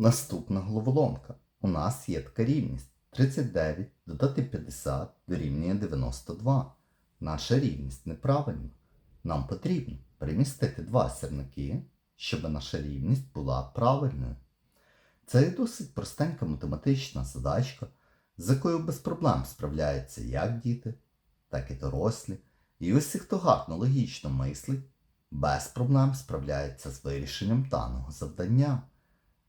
Наступна головоломка. У нас є така рівність. 39 додати 50 дорівнює 92. Наша рівність неправильна. Нам потрібно перемістити два сірники, щоб наша рівність була правильною. Це досить простенька математична задачка, з якою без проблем справляються як діти, так і дорослі. І усі, хто гарно логічно мислить, без проблем справляється з вирішенням даного завдання.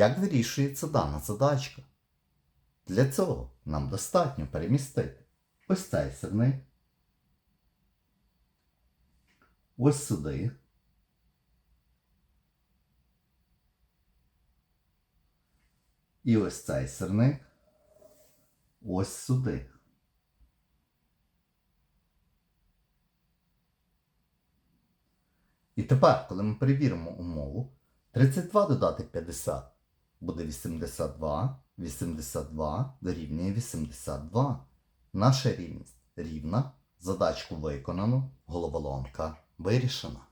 Як вирішується дана задачка? Для цього нам достатньо перемістити ось цей сирник, ось сюди. І ось цей сирник ось сюди. І тепер, коли ми перевіримо умову, 32 додати 50 буде 82, 82 дорівнює 82. Наша рівність рівна, задачку виконано, головоломка вирішена.